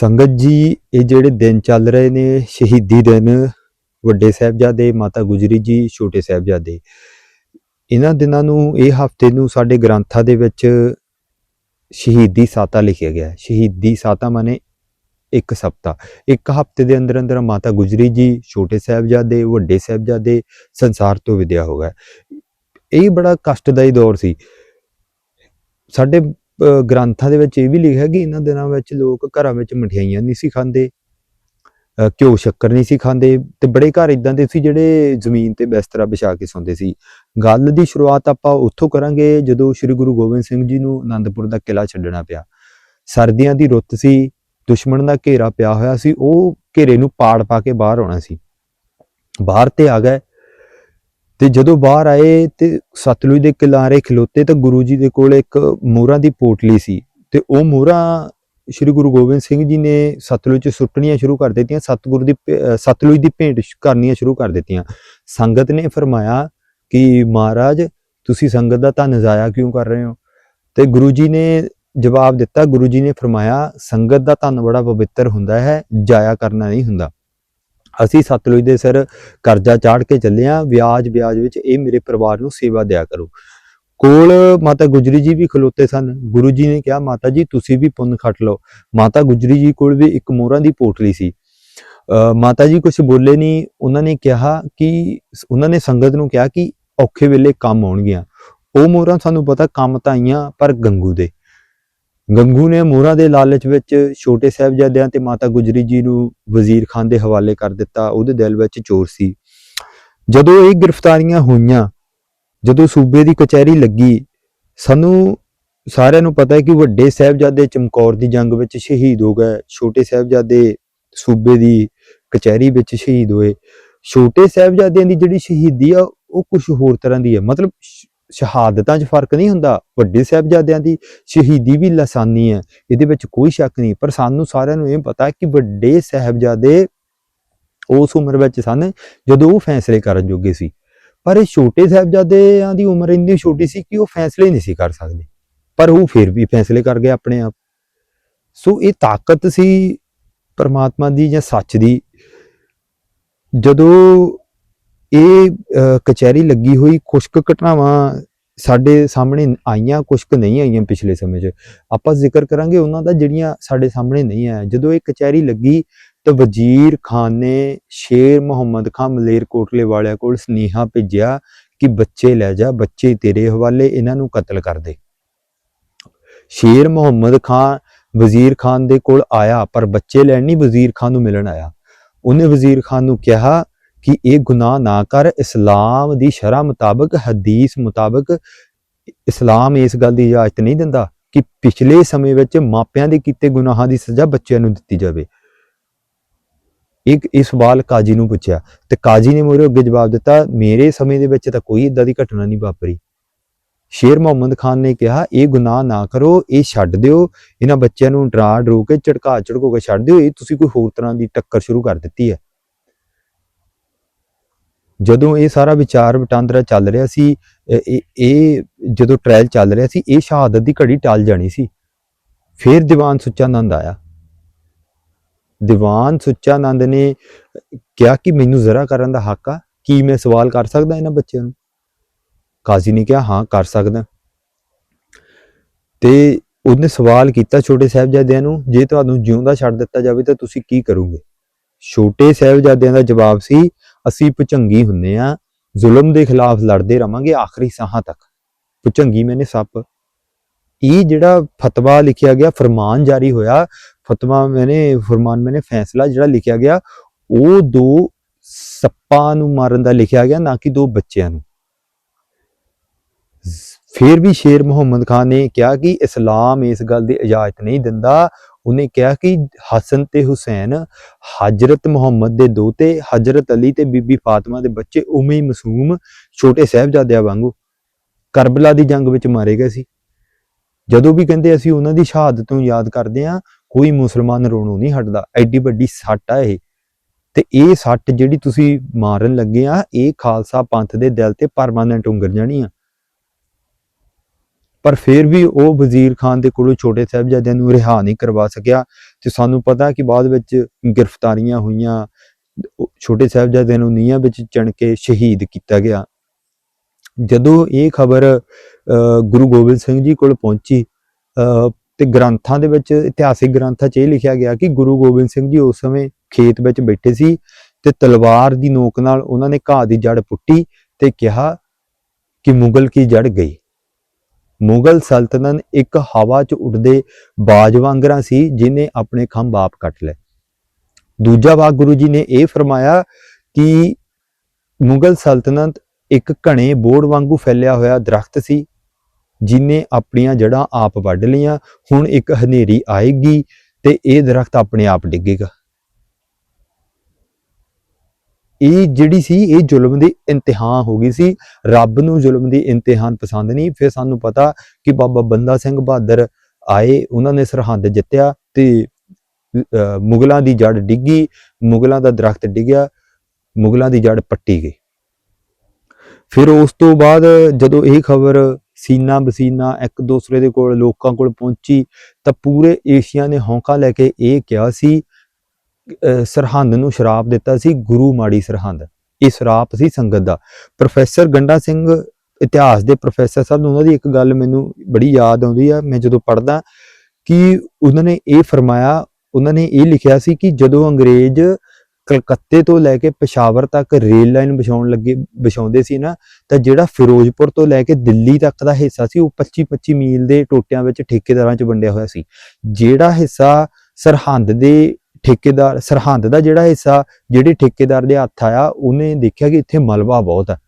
ਸੰਗਤ ਜੀ, ਇਹ ਜਿਹੜੇ ਦਿਨ ਚੱਲ ਰਹੇ ਨੇ, ਸ਼ਹੀਦੀ ਦਿਨ, ਵੱਡੇ ਸਾਹਿਬਜ਼ਾਦੇ, ਮਾਤਾ ਗੁਜਰੀ ਜੀ, ਛੋਟੇ ਸਾਹਿਬਜ਼ਾਦੇ। ਇਹਨਾਂ ਦਿਨਾਂ ਨੂੰ, ਇਹ ਹਫ਼ਤੇ ਨੂੰ ਸਾਡੇ ਗ੍ਰੰਥਾਂ ਦੇ ਵਿੱਚ ਸ਼ਹੀਦੀ ਸਾਤਾ ਲਿਖਿਆ ਗਿਆ ਸ਼ਹੀਦੀ ਸਾਤਾ ਮਾਨੇ ਇੱਕ ਸਪਤਾ ਇੱਕ ਹਫ਼ਤੇ ਦੇ ਅੰਦਰ ਅੰਦਰ ਮਾਤਾ ਗੁਜਰੀ ਜੀ, ਛੋਟੇ ਸਾਹਿਬਜ਼ਾਦੇ, ਵੱਡੇ ਸਾਹਿਬਜ਼ਾਦੇ ਸੰਸਾਰ ਤੋਂ ਵਿਦਿਆ ਹੋ ਗਏ। ਇਹ ਬੜਾ ਕਸ਼ਟਦਾਈ ਦੌਰ ਸੀ। ਸਾਡੇ ਗ੍ਰੰਥਾਂ ਦੇ ਵਿੱਚ ਇਹ ਵੀ ਲਿਖਿਆ ਕਿ ਇਹਨਾਂ ਦਿਨਾਂ ਵਿੱਚ ਲੋਕ ਘਰਾਂ ਵਿੱਚ ਮਠਿਆਈਆਂ ਨਹੀਂ ਸੀ ਖਾਂਦੇ ਅ, ਘਿਓ ਸ਼ੱਕਰ ਨਹੀਂ ਸੀ ਖਾਂਦੇ ਤੇ ਬੜੇ ਘਰ ਇਦਾਂ ਦੇ ਸੀ ਜਿਹੜੇ ਜ਼ਮੀਨ ਤੇ ਬਿਸਤਰਾ ਵਿਛਾ ਕੇ ਸੌਂਦੇ ਸੀ। ਗੱਲ ਦੀ ਸ਼ੁਰੂਆਤ ਆਪਾਂ ਉੱਥੋਂ ਕਰਾਂਗੇ ਜਦੋਂ ਸ੍ਰੀ ਗੁਰੂ ਗੋਬਿੰਦ ਸਿੰਘ ਜੀ ਨੂੰ ਆਨੰਦਪੁਰ ਦਾ ਕਿਲਾ ਛੱਡਣਾ ਪਿਆ। ਸਰਦੀਆਂ ਦੀ ਰੁੱਤ ਸੀ ਦੁਸ਼ਮਣ ਦਾ ਘੇਰਾ ਪਿਆ ਹੋਇਆ ਸੀ ਉਹ ਘੇਰੇ ਨੂੰ ਪਾੜ ਪਾ ਕੇ ਬਾਹਰ ਆਉਣਾ ਸੀ। ਬਾਹਰ ਤੇ ਆ ਗਏ ਤੇ ਜਦੋਂ ਬਾਹਰ ਆਏ ਤੇ ਸਤਲੁਜ ਦੇ ਕਿਨਾਰੇ ਖਲੋਤੇ ਤਾਂ ਗੁਰੂ ਜੀ ਦੇ ਕੋਲ ਇੱਕ ਮੋਹਰਾਂ ਦੀ ਪੋਟਲੀ ਸੀ ਤੇ ਉਹ ਮੋਹਰਾਂ ਸ੍ਰੀ ਗੁਰੂ ਗੋਬਿੰਦ ਸਿੰਘ ਜੀ ਨੇ ਸਤਲੁਜ ਚ ਸੁੱਟਣੀਆਂ ਸ਼ੁਰੂ ਕਰ ਦਿੱਤੀਆਂ, ਸਤਗੁਰੂ ਦੀ ਸਤਲੁਜ ਦੀ ਭੇਂਟ ਕਰਨੀਆਂ ਸ਼ੁਰੂ ਕਰ ਦਿੱਤੀਆਂ। ਸੰਗਤ ਨੇ ਫਰਮਾਇਆ ਕਿ ਮਹਾਰਾਜ, ਤੁਸੀਂ ਸੰਗਤ ਦਾ ਧੰਨ ਜ਼ਾਇਆ ਕਿਉਂ ਕਰ ਰਹੇ ਹੋ? ਤੇ ਗੁਰੂ ਜੀ ਨੇ ਜਵਾਬ ਦਿੱਤਾ, ਗੁਰੂ ਜੀ ਨੇ ਫਰਮਾਇਆ, ਸੰਗਤ ਦਾ ਧੰਨ ਬੜਾ ਪਵਿੱਤਰ ਹੁੰਦਾ ਹੈ, ਜਾਇਆ ਕਰਨਾ ਨਹੀਂ ਹੁੰਦਾ। ਅਸੀਂ ਸਤਲੁਜ ਦੇ ਸਿਰ ਕਰਜ਼ਾ ਚਾੜ ਕੇ ਚੱਲੇ ਆ ਵਿਆਜ ਵਿਆਜ ਵਿੱਚ ਇਹ ਮੇਰੇ ਪਰਿਵਾਰ ਨੂੰ ਸੇਵਾ ਦਿਆ ਕਰੋ। ਕੋਲ ਮਾਤਾ ਗੁਜਰੀ ਜੀ ਵੀ ਖਲੋਤੇ ਸਨ। ਗੁਰੂ ਜੀ ਨੇ ਕਿਹਾ ਮਾਤਾ ਜੀ ਤੁਸੀਂ ਵੀ ਪੁੰਨ ਖੱਟ ਲਓ। ਮਾਤਾ ਗੁਜਰੀ ਜੀ ਕੋਲ ਵੀ ਇੱਕ ਮੋਹਰਾਂ ਦੀ ਪੋਟਲੀ ਸੀ। ਅ, ਮਾਤਾ ਜੀ ਕੁਝ ਬੋਲੇ ਨਹੀਂ। ਉਹਨਾਂ ਨੇ ਕਿਹਾ ਕਿ ਉਹਨਾਂ ਨੇ ਸੰਗਤ ਨੂੰ ਕਿਹਾ ਕਿ ਔਖੇ ਵੇਲੇ ਕੰਮ ਆਉਣਗੀਆਂ। ਉਹ ਮੋਹਰਾਂ ਸਾਨੂੰ ਪਤਾ ਕੰਮ ਤਾਂ ਆਈਆਂ ਪਰ ਗੰਗੂ ਦੇ। ਗੰਗੂ ਨੇ ਮੋਹਰਾਂ ਦੇ ਲਾਲਚ ਵਿੱਚ ਛੋਟੇ ਸਾਹਿਬਜ਼ਾਦਿਆਂ ਤੇ ਮਾਤਾ ਗੁਜਰੀ ਜੀ ਨੂੰ ਵਜ਼ੀਰ ਖਾਨ ਦੇ ਹਵਾਲੇ ਕਰ ਦਿੱਤਾ, ਉਹਦੇ ਦਿਲ ਵਿੱਚ ਚੋਰ ਸੀ। ਜਦੋਂ ਇਹ ਗ੍ਰਿਫਤਾਰੀਆਂ ਹੋਈਆਂ, ਜਦੋਂ ਸੂਬੇ ਦੀ ਕਚਹਿਰੀ ਲੱਗੀ, ਸਾਨੂੰ ਸਾਰਿਆਂ ਨੂੰ ਪਤਾ ਹੈ ਕਿ ਵੱਡੇ ਸਾਹਿਬਜ਼ਾਦੇ ਚਮਕੌਰ ਦੀ ਜੰਗ ਵਿੱਚ ਸ਼ਹੀਦ ਹੋ ਗਏ, ਛੋਟੇ ਸਾਹਿਬਜ਼ਾਦੇ ਸੂਬੇ ਦੀ ਕਚਹਿਰੀ ਵਿੱਚ ਸ਼ਹੀਦ ਹੋਏ। ਛੋਟੇ ਸਾਹਿਬਜ਼ਾਦਿਆਂ ਦੀ ਜਿਹੜੀ ਸ਼ਹੀਦੀ ਆ, ਉਹ ਕੁਝ ਹੋਰ ਤਰ੍ਹਾਂ ਦੀ ਹੈ ਮਤਲਬ ਸ਼ਹਾਦਤਾਂ 'ਚ ਫ਼ਰਕ ਨਹੀਂ ਹੁੰਦਾ, ਵੱਡੇ ਸਾਹਿਬਜ਼ਾਦਿਆਂ ਦੀ ਸ਼ਹੀਦੀ ਵੀ ਲਸਾਨੀ ਹੈ, ਇਹਦੇ ਵਿੱਚ ਕੋਈ ਸ਼ੱਕ ਨਹੀਂ। ਪਰ ਸਾਨੂੰ ਸਾਰਿਆਂ ਨੂੰ ਇਹ ਪਤਾ ਕਿ ਵੱਡੇ ਸਾਹਿਬਜ਼ਾਦੇ ਉਸ ਉਮਰ ਵਿੱਚ ਸਨ, ਜਦੋਂ ਉਹ ਫੈਸਲੇ ਕਰਨ ਜੋਗੇ ਸੀ। ਪਰ ਇਹ ਛੋਟੇ ਸਾਹਿਬਜ਼ਾਦਿਆਂ ਦੀ ਉਮਰ ਇੰਨੀ ਛੋਟੀ ਸੀ ਕਿ ਉਹ ਫੈਸਲੇ ਨਹੀਂ ਸੀ ਕਰ ਸਕਦੇ। ਪਰ ਉਹ ਫਿਰ ਵੀ ਫੈਸਲੇ ਕਰ ਗਏ ਆਪਣੇ ਆਪ। ਸੋ ਇਹ ਤਾਕਤ ਸੀ ਪਰਮਾਤਮਾ ਦੀ ਜਾਂ ਸੱਚ ਦੀ। ਜਦੋਂ ਇਹ ਅਹ, ਕਚਹਿਰੀ ਲੱਗੀ ਹੋਈ ਕੁਸ਼ਕ ਘਟਨਾਵਾਂ ਸਾਡੇ ਸਾਹਮਣੇ ਆਈਆਂ ਕੁਸ਼ਕ ਨਹੀਂ ਆਈਆਂ ਪਿਛਲੇ ਸਮੇਂ 'ਚ। ਆਪਾਂ ਜ਼ਿਕਰ ਕਰਾਂਗੇ ਉਹਨਾਂ ਦਾ ਜਿਹੜੀਆਂ ਸਾਡੇ ਸਾਹਮਣੇ ਨਹੀਂ ਆਇਆ ਜਦੋਂ ਇਹ ਕਚਹਿਰੀ ਲੱਗੀ ਤਾਂ ਵਜ਼ੀਰ ਖਾਨ ਨੇ ਸ਼ੇਰ ਮੁਹੰਮਦ ਖਾਨ ਮਲੇਰਕੋਟਲੇ ਵਾਲਿਆਂ ਕੋਲ ਸਨੇਹਾ ਭੇਜਿਆ ਕਿ ਬੱਚੇ ਲੈ ਜਾ ਬੱਚੇ ਤੇਰੇ ਹਵਾਲੇ ਇਹਨਾਂ ਨੂੰ ਕਤਲ ਕਰ ਦੇ। ਸ਼ੇਰ ਮੁਹੰਮਦ ਖਾਨ ਵਜ਼ੀਰ ਖਾਨ ਦੇ ਕੋਲ ਆਇਆ ਪਰ ਬੱਚੇ ਲੈਣ ਨਹੀਂ ਵਜ਼ੀਰ ਖਾਨ ਨੂੰ ਮਿਲਣ ਆਇਆ। ਉਹਨੇ ਵਜ਼ੀਰ ਖਾਨ ਨੂੰ ਕਿਹਾ ਕਿ ਇਹ ਗੁਨਾਹ ਨਾ ਕਰ। ਇਸਲਾਮ ਦੀ ਸ਼ਰ੍ਹਾ ਮੁਤਾਬਕ, ਹਦੀਸ ਮੁਤਾਬਕ, ਇਸਲਾਮ ਇਸ ਗੱਲ ਦੀ ਇਜਾਜ਼ਤ ਨਹੀਂ ਦਿੰਦਾ ਕਿ ਪਿਛਲੇ ਸਮੇਂ ਵਿੱਚ ਮਾਪਿਆਂ ਦੇ ਕੀਤੇ ਗੁਨਾਹਾਂ ਦੀ ਸਜ਼ਾ ਬੱਚਿਆਂ ਨੂੰ ਦਿੱਤੀ ਜਾਵੇ। ਇੱਕ ਇਹ ਸਵਾਲ ਕਾਜੀ ਨੂੰ ਪੁੱਛਿਆ। ਤੇ ਕਾਜੀ ਨੇ ਮੇਰੇ ਅੱਗੇ ਜਵਾਬ ਦਿੱਤਾ, ਮੇਰੇ ਸਮੇਂ ਦੇ ਵਿੱਚ ਤਾਂ ਕੋਈ ਇਦਾਂ ਦੀ ਘਟਨਾ ਨਹੀਂ ਵਾਪਰੀ। ਸ਼ੇਰ ਮੁਹੰਮਦ ਖਾਨ ਨੇ ਕਿਹਾ, ਇਹ ਗੁਨਾਹ ਨਾ ਕਰੋ, ਇਹ ਛੱਡ ਦਿਓ। ਇਹਨਾਂ ਬੱਚਿਆਂ ਨੂੰ ਡਰਾ ਡਰੂ ਕੇ ਝਟਕਾ ਝੜਕੋ ਕੇ ਛੱਡ ਦਿਓ। ਇਹ ਤੁਸੀਂ ਕੋਈ ਹੋਰ ਤਰ੍ਹਾਂ ਦੀ ਟੱਕਰ ਸ਼ੁਰੂ ਕਰ ਦਿੱਤੀ ਹੈ। ਜਦੋਂ ਇਹ ਸਾਰਾ ਵਿਚਾਰ ਵਟਾਂਦਰਾ ਚੱਲ ਰਿਹਾ ਸੀ, ਇਹ ਇਹ ਜਦੋਂ ਟ੍ਰਾਇਲ ਚੱਲ ਰਿਹਾ ਸੀ, ਇਹ ਸ਼ਹਾਦਤ ਦੀ ਘੜੀ ਟਾਲ ਜਾਣੀ ਸੀ। ਫਿਰ ਦੀਵਾਨ ਸੁੱਚਾਨੰਦ ਆਇਆ। ਦੀਵਾਨ ਸੁੱਚਾਨੰਦ ਨੇ ਕਿਹਾ ਕਿ ਮੈਨੂੰ ਜ਼ਰਾ ਕਰਨ ਦਾ ਹੱਕ ਆ, ਕੀ ਮੈਂ ਸਵਾਲ ਕਰ ਸਕਦਾ ਇਹਨਾਂ ਬੱਚਿਆਂ ਨੂੰ? ਕਾਜ਼ੀ ਨੇ ਕਿਹਾ, ਹਾਂ, ਕਰ ਸਕਦਾ ਤੇ ਉਹਨੇ ਸਵਾਲ ਕੀਤਾ ਛੋਟੇ ਸਾਹਿਬਜ਼ਾਦਿਆਂ ਨੂੰ, ਜੇ ਤੁਹਾਨੂੰ ਜਿਉਂਦਾ ਛੱਡ ਦਿੱਤਾ ਜਾਵੇ ਤਾਂ ਤੁਸੀਂ ਕੀ ਕਰੋਗੇ? ਛੋਟੇ ਸਾਹਿਬਜ਼ਾਦਿਆਂ ਦਾ ਜਵਾਬ ਸੀ ਅਸੀਂ ਭੁਚੰਗੀ ਹੁੰਨੇ ਆ, ਜ਼ੁਲਮ ਦੇ ਖਿਲਾਫ ਲੜਦੇ ਰਵਾਂਗੇ ਆਖਰੀ ਸਾਹਾਂ ਤੱਕ। ਭੁਚੰਗੀ ਮੈਨੇ ਸੱਪ। ਇਹ ਜਿਹੜਾ ਫਤਵਾ ਲਿਖਿਆ ਗਿਆ, ਫਰਮਾਨ ਜਾਰੀ ਹੋਇਆ, ਫਤਵਾ ਮੈਨੇ, ਫਰਮਾਨ ਮੈਨੇ ਫੈਸਲਾ ਜਿਹੜਾ ਲਿਖਿਆ ਗਿਆ, ਉਹ ਦੋ ਸੱਪਾਂ ਨੂੰ ਮਾਰਨ ਦਾ ਲਿਖਿਆ ਗਿਆ, ਨਾ ਕਿ ਦੋ ਬੱਚਿਆਂ ਨੂੰ। ਫਿਰ ਵੀ ਸ਼ੇਰ ਮੁਹੰਮਦ ਖਾਨ ਨੇ ਕਿਹਾ ਕਿ ਇਸਲਾਮ ਇਸ ਗੱਲ ਦੀ ਇਜਾਜ਼ਤ ਨਹੀਂ ਦਿੰਦਾ। ਉਹਨੇ ਕਿਹਾ ਕਿ ਹਸਨ ਤੇ ਹੁਸੈਨ ਹਜਰਤ ਮੁਹੰਮਦ ਦੇ ਦੋਤੇ, ਹਜਰਤ ਅਲੀ ਤੇ ਬੀਬੀ ਫਾਤਿਮਾ ਦੇ ਬੱਚੇ ਉਵੇਂ ਹੀ ਮਾਸੂਮ ਛੋਟੇ ਸਾਹਿਬਜ਼ਾਦਿਆਂ ਵਾਂਗੂ ਕਰਬਲਾ ਦੀ ਜੰਗ ਵਿੱਚ ਮਾਰੇ ਗਏ ਸੀ। ਜਦੋਂ ਵੀ ਕਹਿੰਦੇ ਅਸੀਂ ਉਹਨਾਂ ਦੀ ਸ਼ਹਾਦਤ ਨੂੰ ਯਾਦ ਕਰਦੇ ਆ ਕੋਈ ਮੁਸਲਮਾਨ ਰੋਣੋਂ ਨਹੀਂ ਹਟਦਾ। ਐਡੀ ਵੱਡੀ ਸੱਟ ਆ ਇਹ। ਤੇ ਇਹ ਸੱਟ ਜਿਹੜੀ ਤੁਸੀਂ ਮਾਰਨ ਲੱਗੇ ਆ, ਇਹ ਖਾਲਸਾ ਪੰਥ ਦੇ ਦਿਲ ਤੇ ਪਰਮਾਨੈਂਟ ਉਂਗਰ ਜਾਣੀ ਆ। ਪਰ ਫਿਰ ਵੀ ਉਹ ਵਜ਼ੀਰ ਖਾਨ ਦੇ ਕੋਲੋਂ ਛੋਟੇ ਸਾਹਿਬਜ਼ਾਦਿਆਂ ਨੂੰ ਰਿਹਾ ਨਹੀਂ ਕਰਵਾ ਸਕਿਆ ਤੇ ਸਾਨੂੰ ਪਤਾ ਕਿ ਬਾਅਦ ਵਿੱਚ ਗ੍ਰਿਫਤਾਰੀਆਂ ਹੋਈਆਂ ਛੋਟੇ ਸਾਹਿਬਜ਼ਾਦਿਆਂ ਨੂੰ ਨੀਹਾਂ ਵਿੱਚ ਚਣ ਕੇ ਸ਼ਹੀਦ ਕੀਤਾ ਗਿਆ। ਜਦੋਂ ਇਹ ਖਬਰ ਗੁਰੂ ਗੋਬਿੰਦ ਸਿੰਘ ਜੀ ਕੋਲ ਪਹੁੰਚੀ ਅ, ਤੇ ਗ੍ਰੰਥਾਂ ਦੇ ਵਿੱਚ ਇਤਿਹਾਸਿਕ ਗ੍ਰੰਥਾਂ 'ਚ ਇਹ ਲਿਖਿਆ ਗਿਆ ਕਿ ਗੁਰੂ ਗੋਬਿੰਦ ਸਿੰਘ ਜੀ ਉਸ ਸਮੇਂ ਖੇਤ ਵਿੱਚ ਬੈਠੇ ਸੀ ਤੇ ਤਲਵਾਰ ਦੀ ਨੋਕ ਨਾਲ ਉਹਨਾਂ ਨੇ ਘਾਹ ਦੀ ਜੜ ਪੁੱਟੀ ਤੇ ਕਿਹਾ ਕਿ ਮੁਗਲ ਕੀ ਜੜ ਗਈ। ਮੁਗਲ ਸਲਤਨਤ ਇੱਕ ਹਵਾ 'ਚ ਉੱਡਦੇ ਬਾਜ ਵਾਂਗਰਾ ਸੀ, ਜਿਨੇ ਆਪਣੇ ਖੰਭ ਆਪ ਕੱਟ ਲਏ। ਦੂਜਾ ਵਾਕ ਗੁਰੂ ਜੀ ਨੇ ਇਹ ਫਰਮਾਇਆ ਕਿ ਮੁਗਲ ਸਲਤਨਤ ਇੱਕ ਘਣੇ ਬੋੜ ਵਾਂਗੂ ਫੈਲਿਆ ਹੋਇਆ ਦਰਖਤ ਸੀ, ਜਿਨੇ ਆਪਣੀਆਂ ਜੜਾਂ ਆਪ ਵੱਢ ਲਈਆਂ, ਹੁਣ ਇੱਕ ਹਨੇਰੀ ਆਏਗੀ ਤੇ ਇਹ ਦਰਖਤ ਆਪਣੇ ਆਪ ਡਿੱਗੇਗਾ। ਇਹ ਜਿਹੜੀ ਸੀ ਇਹ ਜ਼ੁਲਮ ਦੀ ਇੰਤਹਾ ਹੋ ਗਈ ਸੀ। ਰੱਬ ਨੂੰ ਜ਼ੁਲਮ ਦੀ ਇੰਤਹਾਨ ਪਸੰਦ ਨਹੀਂ। ਫਿਰ ਸਾਨੂੰ ਪਤਾ ਕਿ ਬਾਬਾ ਬੰਦਾ ਸਿੰਘ ਬਹਾਦਰ ਆਏ ਉਹਨਾਂ ਨੇ ਸਰਹੰਦ ਜਿੱਤਿਆ ਤੇ ਅਹ, ਮੁਗਲਾਂ ਦੀ ਜੜ ਡਿੱਗੀ ਮੁਗਲਾਂ ਦਾ ਦਰਖਤ ਡਿੱਗਿਆ ਮੁਗਲਾਂ ਦੀ ਜੜ ਪੱਟੀ ਗਈ। ਫਿਰ ਉਸ ਤੋਂ ਬਾਅਦ ਜਦੋਂ ਇਹ ਖਬਰ ਸੀਨਾ ਬਸੀਨਾ ਇੱਕ ਦੂਸਰੇ ਦੇ ਕੋਲ ਲੋਕਾਂ ਕੋਲ ਪਹੁੰਚੀ ਤਾਂ ਪੂਰੇ ਏਸ਼ੀਆ ਨੇ ਹੌਂਕਾ ਲੈ ਕੇ ਇਹ ਕਿਹਾ ਸੀ ਸਰਹੰਦ ਨੂੰ ਸ਼ਰਾਪ ਦਿੱਤਾ ਸੀ, ਗੁਰੂ ਮਾੜੀ ਸਰਹੰਦ। ਇਹ ਸ਼ਰਾਪ ਸੀ ਸੰਗਤ ਦਾ। ਪ੍ਰੋਫੈਸਰ ਗੰਡਾ ਸਿੰਘ ਇਤਿਹਾਸ ਦੇ ਪ੍ਰੋਫੈਸਰ ਸਾਹਿਬ ਉਹਨਾਂ ਦੀ ਇੱਕ ਗੱਲ ਮੈਨੂੰ ਬੜੀ ਯਾਦ ਆਉਂਦੀ ਆ। ਮੈਂ ਜਦੋਂ ਪੜ੍ਹਦਾ ਕਿ ਉਹਨਾਂ ਨੇ ਇਹ ਫਰਮਾਇਆ, ਉਹਨਾਂ ਨੇ ਇਹ ਲਿਖਿਆ ਸੀ ਕਿ ਜਦੋਂ ਅੰਗਰੇਜ਼ ਕਲਕੱਤੇ ਤੋਂ ਲੈ ਕੇ ਪਸ਼ਾਵਰ ਤੱਕ ਰੇਲ ਲਾਈਨ ਵਿਛਾਉਣ ਲੱਗੇ, ਵਿਛਾਉਂਦੇ ਸੀ ਨਾ, ਤਾਂ ਜਿਹੜਾ ਫਿਰੋਜ਼ਪੁਰ ਤੋਂ ਲੈ ਕੇ ਦਿੱਲੀ ਤੱਕ ਦਾ ਹਿੱਸਾ ਸੀ, ਉਹ 25-25 ਮੀਲ ਦੇ ਟੋਟਿਆਂ ਵਿੱਚ ਠੇਕੇਦਾਰਾਂ 'ਚ ਵੰਡਿਆ ਹੋਇਆ ਸੀ। ਜਿਹੜਾ ਹਿੱਸਾ ਸਰਹੰਦ ਦੇ ਠੇਕੇਦਾਰ ਸਰਹੰਦ ਦਾ ਜਿਹੜਾ ਹਿੱਸਾ, ਜਿਹੜੇ ਠੇਕੇਦਾਰ ਦੇ ਹੱਥ ਆਇਆ, ਉਹਨੇ ਦੇਖਿਆ ਕਿ ਇੱਥੇ ਮਲਬਾ ਬਹੁਤ ਹੈ।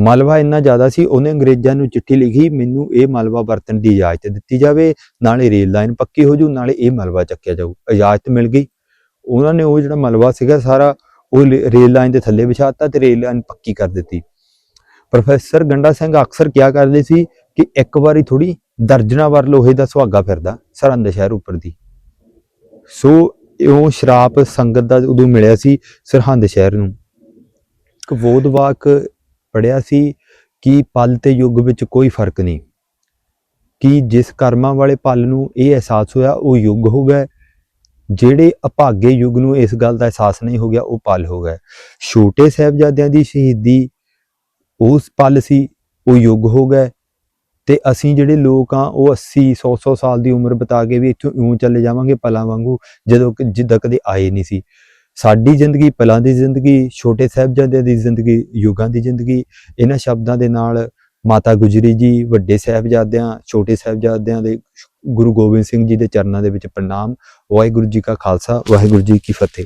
ਮਲਬਾ ਇੰਨਾ ਜ਼ਿਆਦਾ ਸੀ, ਉਹਨੇ ਅੰਗਰੇਜ਼ਾਂ ਨੂੰ ਚਿੱਠੀ ਲਿਖੀ, ਮੈਨੂੰ ਇਹ ਮਲਬਾ ਵਰਤਣ ਦੀ ਇਜਾਜ਼ਤ ਦਿੱਤੀ ਜਾਵੇ, ਨਾਲੇ ਰੇਲ ਲਾਈਨ ਪੱਕੀ ਹੋ ਜੂ, ਨਾਲੇ ਇਹ ਮਲਬਾ ਚੱਕਿਆ ਜਾਊ। ਇਜਾਜ਼ਤ ਮਿਲ ਗਈ। ਉਹਨਾਂ ਨੇ ਉਹ ਜਿਹੜਾ ਮਲਬਾ ਸੀਗਾ ਸਾਰਾ, ਉਹ ਰੇਲ ਲਾਈਨ ਦੇ ਥੱਲੇ ਵਿਛਾਤਾ ਤੇ ਰੇਲ ਲਾਈਨ ਪੱਕੀ ਕਰ ਦਿੱਤੀ। ਪ੍ਰੋਫੈਸਰ ਗੰਡਾ ਸਿੰਘ ਅਕਸਰ ਕਿਹਾ ਕਰਦੇ ਸੀ ਕਿ ਇੱਕ ਵਾਰੀ ਥੋੜੀ ਦਰਜਨਾ ਵਾਰ ਲੋਹੇ ਦਾ ਸੁਹਾਗਾ ਫਿਰਦਾ ਸਰਹੰਦ ਸ਼ਹਿਰ ਉੱਪਰ ਦੀ। ਸੋ ਉਹ ਸ਼ਰਾਪ ਸੰਗਤ ਦਾ ਉਦੋਂ ਮਿਲਿਆ ਸੀ ਸਰਹੰਦ ਸ਼ਹਿਰ ਨੂੰ। ਇੱਕ ਬੋਧਵਾਕ ਪੜਿਆ ਸੀ ਕਿ ਪਲ ਤੇ ਯੁੱਗ ਵਿੱਚ ਕੋਈ ਫ਼ਰਕ ਨਹੀਂ। ਕਿ ਜਿਸ ਕਰਮਾਂ ਵਾਲੇ ਪਲ ਨੂੰ ਇਹ ਅਹਿਸਾਸ ਹੋਇਆ, ਉਹ ਯੁੱਗ ਹੋ ਗਿਆ। ਜਿਹੜੇ ਅਭਾਗੇ ਯੁੱਗ ਨੂੰ ਇਸ ਗੱਲ ਦਾ ਅਹਿਸਾਸ ਨਹੀਂ ਹੋ ਗਿਆ, ਉਹ ਪਲ ਹੋ ਗਿਆ। ਛੋਟੇ ਸਾਹਿਬਜ਼ਾਦਿਆਂ ਦੀ ਸ਼ਹੀਦੀ ਉਸ ਪਲ ਸੀ, ਉਹ ਯੁੱਗ ਹੋ ਗਿਆ। ਤੇ ਅਸੀਂ ਜਿਹੜੇ ਲੋਕ ਆ, ਉਹ 80 100 100 ਸਾਲ ਦੀ ਉਮਰ ਬਤਾ ਕੇ ਵੀ ਇੱਥੋਂ ਇਉਂ ਚੱਲੇ ਜਾਵਾਂਗੇ ਪਲਾਂ ਵਾਂਗੂ, ਜਦੋਂ ਕਿ ਜਿੱਦਾਂ ਕਦੇ ਆਏ ਨਹੀਂ ਸੀ। ਸਾਡੀ ਜ਼ਿੰਦਗੀ ਪਲਾਂ ਦੀ ਜ਼ਿੰਦਗੀ, ਛੋਟੇ ਸਾਹਿਬਜ਼ਾਦਿਆਂ ਦੀ ਜ਼ਿੰਦਗੀ, ਯੁੱਗਾਂ ਦੀ ਜ਼ਿੰਦਗੀ, ਇਹਨਾਂ ਸ਼ਬਦਾਂ ਦੇ ਨਾਲ ਮਾਤਾ ਗੁਜਰੀ ਜੀ, ਵੱਡੇ ਸਾਹਿਬਜ਼ਾਦਿਆਂ, ਛੋਟੇ ਸਾਹਿਬਜ਼ਾਦਿਆਂ ਦੇ ਗੁਰੂ ਗੋਬਿੰਦ ਸਿੰਘ ਜੀ ਦੇ ਚਰਨਾਂ ਦੇ ਵਿੱਚ ਪ੍ਰਣਾਮ। ਵਾਹਿਗੁਰੂ ਜੀ ਕਾ ਖਾਲਸਾ, ਵਾਹਿਗੁਰੂ ਜੀ ਕੀ ਫਤਿਹ।